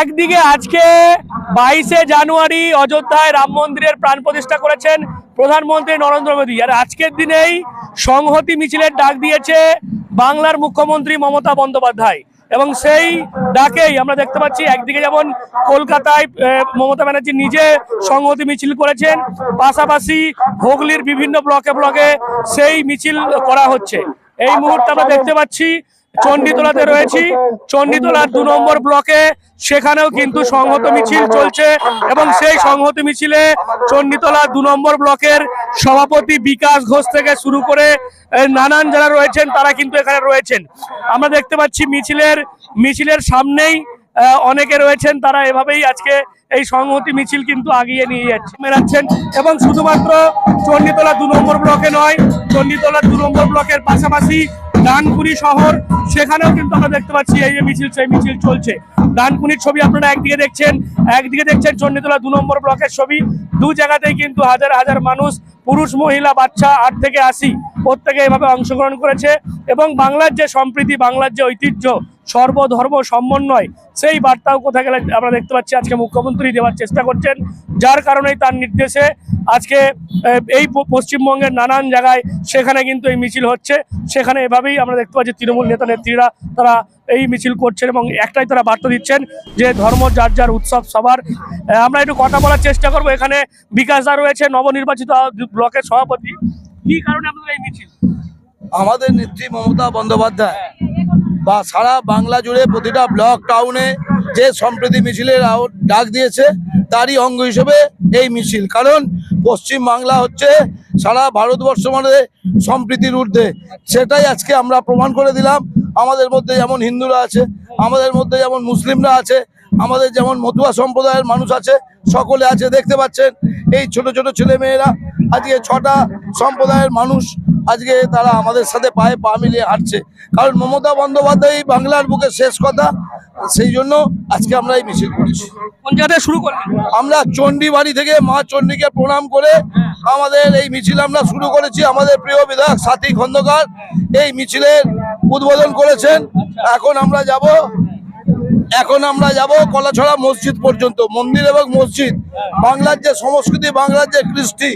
একদিকে আজকে বাইশে জানুয়ারি অযোধ্যায় রাম মন্দিরের প্রাণ প্রতিষ্ঠা করেছেন প্রধানমন্ত্রী নরেন্দ্র মোদী। আর আজকের দিনেই সংহতি মিছিলের ডাক দিয়েছে বাংলার মুখ্যমন্ত্রী মমতা বন্দ্যোপাধ্যায়। এবং সেই ডাকেই আমরা দেখতে পাচ্ছি, একদিকে যেমন কলকাতায় মমতা ব্যানার্জি নিজে সংহতি মিছিল করেছেন, পাশাপাশি হুগলির বিভিন্ন ব্লকে ব্লকে সেই মিছিল করা হচ্ছে। এই মুহূর্তে আমরা দেখতে পাচ্ছি চণ্ডীতলাতে রয়েছি। চণ্ডীতলার দু নম্বর ব্লকে সেখানেও কিন্তু সংহত মিছিল চলছে এবং সেই সংহতি মিছিলে চণ্ডীতলা দু নম্বর ব্লকের সভাপতি বিকাশ ঘোষ থেকে শুরু করে নানান যারা রয়েছেন তারা কিন্তু এখানে রয়েছেন। আমরা দেখতে পাচ্ছি মিছিলের মিছিলের সামনেই অনেকে রয়েছেন তারা এভাবেই আজকে এই সংহতি মিছিল কিন্তু আগিয়ে নিয়ে যাচ্ছে। মেরাচ্ছেন এবং শুধুমাত্র চণ্ডীতলা দু নম্বর ব্লকে নয় চণ্ডীতলা দু নম্বর ব্লকের পাশাপাশি ডানকুনি শহর, সেখানেও কিন্তু আমরা দেখতে পাচ্ছি এই যে মিছিল সেই মিছিল চলছে। ডানকুনির ছবি আপনারা একদিকে দেখছেন একদিকে দেখছেন চণ্ডীতলা দু নম্বর ব্লকের ছবি। দু জায়গাতেই কিন্তু হাজার হাজার মানুষ, পুরুষ, মহিলা, বাচ্চা, আট থেকে আশি, প্রত্যেকে এভাবে অংশগ্রহণ করেছে এবং বাংলার যে সম্প্রীতি, বাংলার যে ঐতিহ্য, সর্বধর্ম, সমন্বয়, সেই বার্তাও কোথায় গেলে আমরা দেখতে পাচ্ছি আজকে মুখ্যমন্ত্রী দেওয়ার চেষ্টা করছেন, যার কারণেই তার নির্দেশে আজকে এই পশ্চিমবঙ্গের নানান জায়গায় সেখানে কিন্তু এই মিছিল হচ্ছে। সেখানে এভাবেই আমরা দেখতে পাচ্ছি তৃণমূল নেতা, নেত্রীরা তারা এই মিছিল করছেন এবং একটাই তারা বার্তা দিচ্ছেন যে ধর্ম যার যার উৎসব সবার। আমরা একটু কথা বলার চেষ্টা করব। এখানে বিকাশ দা রয়েছে, নবনির্বাচিত ব্লকের সভাপতি। কি কারণে আপনাদের এই মিছিল? আমাদের নেত্রী মমতা বন্দ্যোপাধ্যায় বা সারা বাংলা জুড়ে প্রতিটা ব্লক টাউনে যে সম্প্রীতি মিছিলের ডাক দিয়েছে, তারই অঙ্গ হিসেবে এই মিছিল। কারণ পশ্চিম বাংলা হচ্ছে সারা ভারতবর্ষ মানে সম্প্রীতির ঊর্ধ্বে। সেটাই আজকে আমরা প্রমাণ করে দিলাম। আমাদের মধ্যে যেমন হিন্দুরা আছে, আমাদের মধ্যে যেমন মুসলিমরা আছে, আমাদের যেমন মতুয়া সম্প্রদায়ের মানুষ আছে, সকলে আছে, দেখতে পাচ্ছেন। এই ছোট ছোট ছেলে মেয়েরা আজকে ছটা সম্প্রদায়ের মানুষ আজকে তারা আমাদের সাথে পায়ে পা মিলিয়ে হাঁটছে। কারণ মমতা বন্দ্যোপাধ্যায় বাংলার বুকে শেষ কথা সেই জন্য আজকে আমরা এই মিছিল করেছি। কোন জায়গা থেকে শুরু করলেন আমরা চণ্ডী বাড়ি থেকে মা চণ্ডীকে প্রণাম করে আমাদের এই মিছিল আমরা শুরু করেছি। আমাদের প্রিয় বিধায়ক সাথী খন্দকার এই মিছিলের উদ্বোধন করেছেন। এখন আমরা যাব এখন আমরা যাব কলাছড়া মসজিদ পর্যন্ত মন্দির এবং মসজিদ। বাংলার যে সংস্কৃতি বাংলার যে কৃষ্টি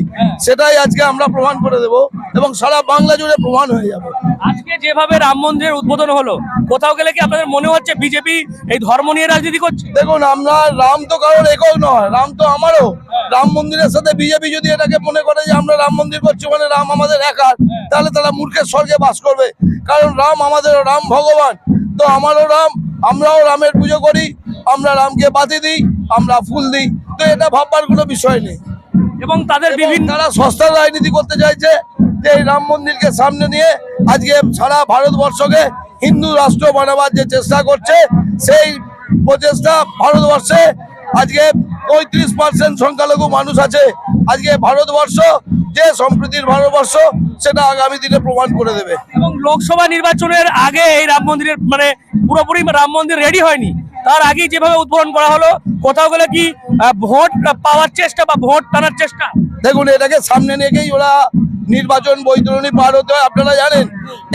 সেটাই আজকে আমরা প্রমাণ করে দেব। এবং সারা বাংলা জুড়ে প্রমাণ হয়ে যাবে। আজকে যেভাবে রাম মন্দিরের উদ্বোধন হলো কোথাও গেলে কি আপনাদের মনে হচ্ছে বিজেপি এই ধর্ম নিয়ে রাজনীতি করছে? দেখুন আমরা রাম তো কারোর একক নয় রাম তো আমারও। রাম মন্দিরের সাথে বিজেপি যদি এটাকে মনে করে যে আমরা রাম মন্দির করছি মানে রাম আমাদের একার তাহলে তারা মূর্খের স্বর্গে বাস করবে। কারণ রাম আমাদের রাম ভগবান। তো আমারও রাম আমরাও রামের পুজো করি আমরা রামকে বাতি দিই আমরা ফুল দিই। তো এটা ভাববার কোনো বিষয় নেই। এবং তাদের বিভিন্ন তারা সস্তা রাজনীতি করতে চাইছে যে রাম মন্দিরকে সামনে নিয়ে আজকে সারা ভারতবর্ষকে হিন্দু রাষ্ট্র বানাবার যে চেষ্টা করছে সেই প্রচেষ্টা ভারতবর্ষে আজকে পঁয়ত্রিশ পার্সেন্ট সংখ্যালঘু মানুষ আছে। আজকে ভারতবর্ষ যে সম্প্রীতির ভারতবর্ষ সেটা আগামী দিনে প্রমাণ করে দেবে। এবং লোকসভা নির্বাচনের আগে এই রাম মন্দিরের মানে পুরোপুরি রাম মন্দির রেডি হয়নি। তার আগেই যেভাবে উদ্বোধন করা হলো কোথাও গেলে কি ভোট পাওয়ার চেষ্টা বা ভোট টানার চেষ্টা? দেখুন এটাকে সামনে রেখেই ওরা নির্বাচন বৈতরণী পার হতে হয়, আপনারা জানেন?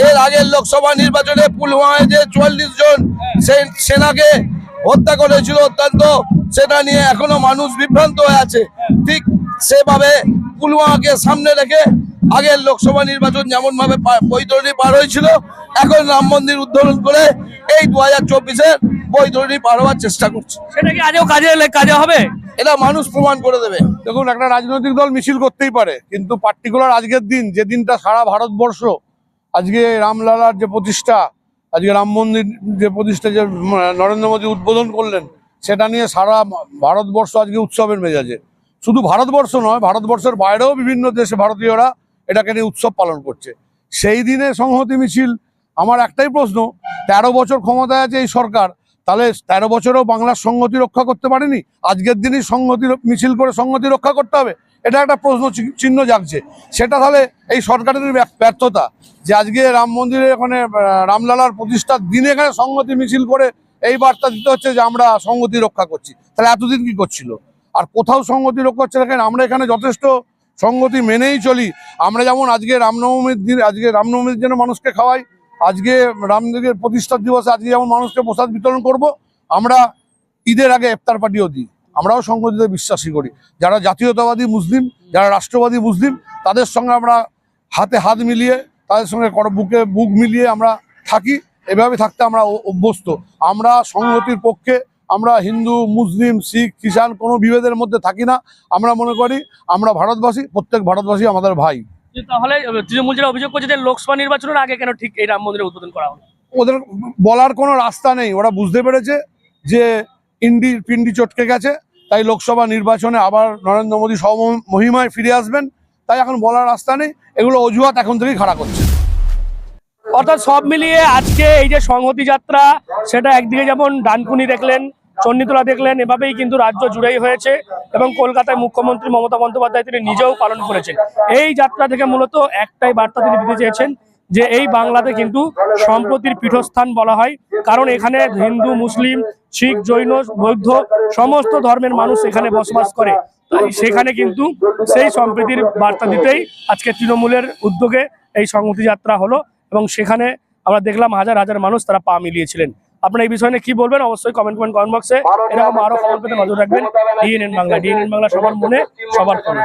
এর আগের লোকসভা নির্বাচনে পুলওয়ামায় যে চুয়াল্লিশ জন। সেনাকে হত্যা করেছিল অত্যন্ত। সেটা নিয়ে এখনও মানুষ বিভ্রান্ত হয়ে আছে। ঠিক সেভাবে পুলওয়ামাকে সামনে রেখে আগের লোকসভা নির্বাচন যেমন ভাবে বৈতরণী পার হয়েছিল, এখন রাম মন্দির উদ্বোধন করে এই দু হাজার চব্বিশের বৈতরণী পার হওয়ার চেষ্টা করছে। সেটা কি আজও কাজে কাজে হবে? এটা মানুষ প্রমাণ করে দেবে। দেখুন, একটা রাজনৈতিক দল মিছিল করতেই পারে, কিন্তু পার্টিকুলার আজকের দিন, যে দিনটা সারা ভারতবর্ষ, আজকে রামলালার যে প্রতিষ্ঠা, আজকে রাম মন্দির যে প্রতিষ্ঠা যে নরেন্দ্র মোদী উদ্বোধন করলেন, সেটা নিয়ে সারা ভারতবর্ষ আজকে উৎসবের মেজাজে। শুধু ভারতবর্ষ নয়, ভারতবর্ষের বাইরেও বিভিন্ন দেশে ভারতীয়রা এটাকে নিয়ে উৎসব পালন করছে। সেই দিনে সংহতি মিছিল, আমার একটাই প্রশ্ন, তেরো বছর ক্ষমতায় আছে এই সরকার তাহলে তেরো বছরেও বাংলার সংহতি রক্ষা করতে পারেনি? আজকের দিনই সংহতি মিছিল করে সংহতি রক্ষা করতে হবে? এটা একটা প্রশ্ন চিহ্ন জাগছে। সেটা তাহলে এই সরকারের ব্য- ব্যর্থতা যে আজকে রাম মন্দিরে এখানে রামলালার প্রতিষ্ঠার দিনে এখানে সংহতি মিছিল করে এই বার্তা দিতে হচ্ছে যে আমরা সংহতি রক্ষা করছি। তাহলে এতদিন কি করছিল? আর কোথাও সংহতি রক্ষা হচ্ছে না। আমরা এখানে যথেষ্ট সংগতি মেনেই চলি। আমরা যেমন আজকে রামনবমীর দিন, আজকে রামনবমীর জন্য মানুষকে খাওয়াই আজকে রামদেবের প্রতিষ্ঠা দিবসে আজকে যেমন মানুষকে প্রসাদ বিতরণ করব, আমরা ঈদের আগে ইফতার পার্টিও দিই। আমরাও সংগঠিতে বিশ্বাসী করি। যারা জাতীয়তাবাদী মুসলিম, যারা রাষ্ট্রবাদী মুসলিম, তাদের সঙ্গে আমরা হাতে হাত মিলিয়ে, তাদের সঙ্গে বুকে বুক মিলিয়ে আমরা থাকি। এভাবে থাকতে আমরা অভ্যস্ত। আমরা সংহতির পক্ষে, আমরা হিন্দু, মুসলিম, শিখ, খ্রিস্টান কোনো বিভেদের মধ্যে থাকি না। আমরা মনে করি, আমরা ভারতবাসী, প্রত্যেক ভারতবাসী আমাদের ভাই। তাহলে তৃণমূল যেটা অভিযোগ করছে যে লোকসভা নির্বাচনের আগে কেন ঠিক এই রাম মন্দিরের উদ্বোধন করা হলো? ওদের বলার কোনো রাস্তা নেই। ওরা বুঝতে পেরেছে যে ইন্ডি পিন্ডি চটকে গেছে তাই লোকসভা নির্বাচনে আবার নরেন্দ্র মোদী সব মহিমায় ফিরে আসবেন। তাই এখন বলার রাস্তা নেই। এগুলো অজুহাত এখন থেকেই খাড়া করছে। অর্থাৎ সব মিলিয়ে আজকে এই যে সংহতি যাত্রা সেটা একদিকে যেমন ডানকুনি দেখলেন চণ্ডীতলা দেখলেন, এভাবেই কিন্তু রাজ্য জুড়েই হয়েছে এবং কলকাতায় মুখ্যমন্ত্রী মমতা বন্দ্যোপাধ্যায় তিনি নিজেও পালন করেছেন। এই যাত্রা থেকে মূলত একটাই বার্তা তিনি দিতে চেয়েছেন যে এই বাংলাতে কিন্তু সম্প্রতির পীঠস্থান বলা হয়, কারণ এখানে হিন্দু, মুসলিম, শিখ, জৈন, বৌদ্ধ সমস্ত ধর্মের মানুষ এখানে বসবাস করে। সেখানে কিন্তু সেই সম্প্রীতির বার্তা দিতেই আজকে তৃণমূলের উদ্যোগে এই সংহতি যাত্রা হলো এবং সেখানে আমরা দেখলাম হাজার হাজার মানুষ তারা পা মিলিয়েছিলেন। আপনারা এই বিষয় নিয়ে কি বলবেন অবশ্যই কমেন্ট করেন কমেন্ট বক্সে এরকম আরও খবর পেতে নজর রাখবেন। ডিএনএন বাংলা ডিএনএন বাংলা সবার মনে সবার ফোনে